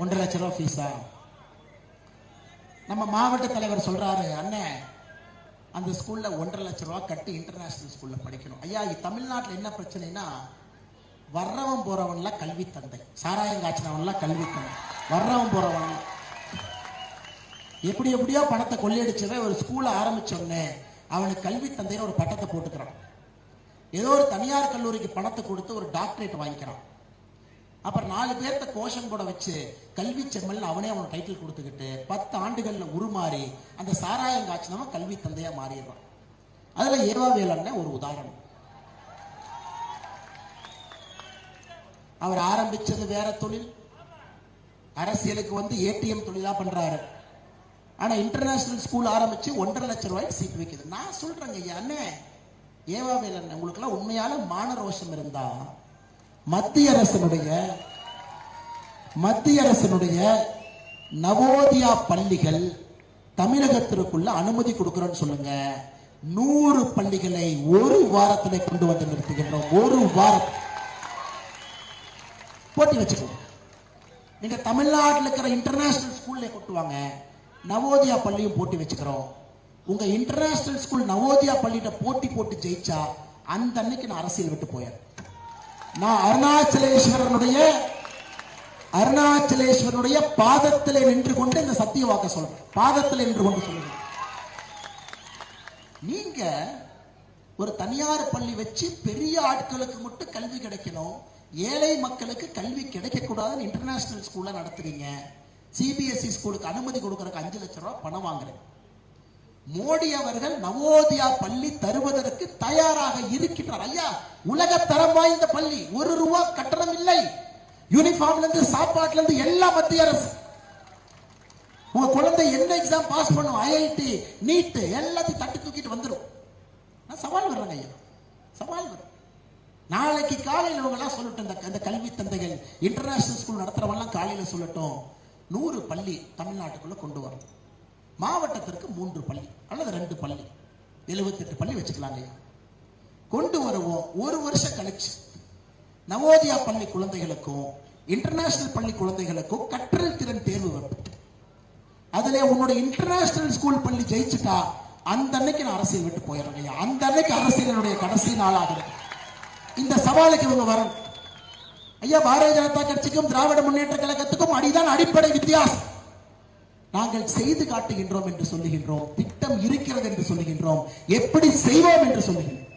ஒன்றரை லட்ச ரூபா ஃபீஸா நம்ம மாவட்ட தலைவர் சொல்றாரு அண்ணன் அந்த ஸ்கூல்ல ஒன்றரை லட்ச ரூபா கட்டி இன்டர்நேஷனல் ஸ்கூல்ல படிக்கணும். ஐயா தமிழ்நாட்டில் என்ன பிரச்சனைனா வர்றவன் போறவன்லாம் கல்வி தந்தை. சாராயம் காய்ச்சினவன்லாம் கல்வி தந்தை. வர்றவன் போறவன். எப்படி எப்படியோ பணத்தை கொள்ளையடிச்சவன் ஒரு ஸ்கூலை ஆரம்பிச்சோடனே அவனுக்கு கல்வி தந்தைன்னு ஒரு பட்டத்தை போட்டுக்கிறான். ஏதோ ஒரு தனியார் கல்லூரிக்கு பணத்தை கொடுத்து ஒரு டாக்டரேட் வாங்கிக்கிறான். அப்புறம் நாலு பேர்த்த கோஷம் கூட வச்சு கல்வி செம்மல் அவனே அவன் டைட்டில் கொடுத்துக்கிட்டு பத்து ஆண்டுகள்ல உருமாறி அந்த சாராயம் காய்ச்சினவன் கல்வி தந்தையா மாறிடுறான். அதுல ஏவாவேலன் ஒரு உதாரணம். அவர் ஆரம்பிச்சது வேற தொழில். அரசியலுக்கு வந்து ஏடிஎம் தொழிலா பண்றாரு. ஆனா இன்டர்நேஷனல் ஸ்கூல் ஆரம்பிச்சு ஒன்றரை லட்சம் ரூபாய் சீட் வைக்குது. நான் சொல்றேங்க ஐயா அண்ணே ஏவாவேலன் வேலண்ண உங்களுக்கெல்லாம் உண்மையான மான ரோஷம் இருந்தா மத்திய அரசனுடைய மத்திய அரசனுடைய நவோதியா பள்ளிகள் தமிழகத்திற்குள்ள அனுமதி கொடுக்கிறோன்னு சொல்லுங்க. நூறு பள்ளிகளை ஒரு வாரத்திலே கொண்டு வந்து நிறுத்துகின்றோம். ஒரு வாரம். போட்டி வச்சுக்கோங்க. நீங்க தமிழ்நாட்டில் இருக்கிற இன்டர்நேஷனல் ஸ்கூல்ல கொட்டுவாங்க நவோதியா பள்ளியும் போட்டி வச்சுக்கிறோம். உங்க இன்டர்நேஷனல் ஸ்கூல் நவோதியா பள்ளியிட்ட போட்டி போட்டு ஜெயிச்சா அந்த அன்னைக்கு நான் அரசியல் விட்டு போயேன் நான் அருணாச்சலேஸ்வரனுடைய அருணாச்சலேஸ்வரனுடைய பாதத்தில் நின்று கொண்டு இந்த சத்திய வாக்க சொல்றேன். பாதத்தில் நின்று கொண்டு சொல்லுங்க நீங்க ஒரு தனியார் பள்ளி வச்சு பெரிய ஆட்களுக்கு மட்டும் கல்வி கிடைக்கணும் ஏழை மக்களுக்கு கல்வி கிடைக்கக்கூடாதுன்னு இன்டர்நேஷனல் ஸ்கூல்ல நடத்துறீங்க. சிபிஎஸ்இ ஸ்கூலுக்கு அனுமதி கொடுக்கறதுக்கு அஞ்சு லட்சம் ரூபாய் பணம் வாங்குறேன். மோடி அவர்கள் நவோதயா பள்ளி தருவதற்கு தயாராக இருக்கின்றார். ஐயா உலக தரம் வாய்ந்த பள்ளி ஒரு ரூபா கட்டணம் இல்லை. யூனிஃபார்ம்ல இருந்து சாப்பாட்டுல இருந்து எல்லா மத்திய அரசு. உங்க குழந்தை என்ன எக்ஸாம் பாஸ் பண்ணும்? ஐஐடி நீட் எல்லாத்தையும் தட்டி தூக்கிட்டு வந்துடும் நான் சவால் வர்றேங்க ஐயா. சவால் வரும் நாளைக்கு காலையில் இவங்க சொல்லட்டும் இந்த அந்த கல்வி தந்தைகள் இன்டர்நேஷனல் ஸ்கூல் நடத்துறவெல்லாம் காலையில் சொல்லட்டும். நூறு பள்ளி தமிழ்நாட்டுக்குள்ள கொண்டு வரணும். மாவட்டத்திற்கு மூன்று பள்ளி அல்லது ரெண்டு பள்ளி. எழுபத்தெட்டு பள்ளி வச்சுக்கலாங்க. ஐயா. கொண்டு வருவோம். ஒரு வருஷம் கழிச்சு. நவோதயா பள்ளி குழந்தைகளுக்கும் இன்டர்நேஷனல் பள்ளி குழந்தைகளுக்கும் கற்றல் திறன் தேர்வு வரும் அதுல உன்னோட இன்டர்நேஷனல் ஸ்கூல் பள்ளி ஜெயிச்சுட்டா அந்த அன்னைக்கு நான் அரசியல் விட்டு போயிடுறேன் ஐயா. அந்த அன்னைக்கு அரசியலுடைய கடைசி நாளாக இந்த சவாலுக்கு இவங்க வரும் ஐயா பாரதிய ஜனதா கட்சிக்கும் திராவிட முன்னேற்ற கழகத்துக்கும் அடிதான் அடிப்படை வித்தியாசம். நாங்கள் செய்து காட்டுகின்றோம் என்று சொல்லுகின்றோம் திட்டம் இருக்கிறது என்று சொல்லுகின்றோம். எப்படி செய்வோம் என்று சொல்லுகின்றோம்.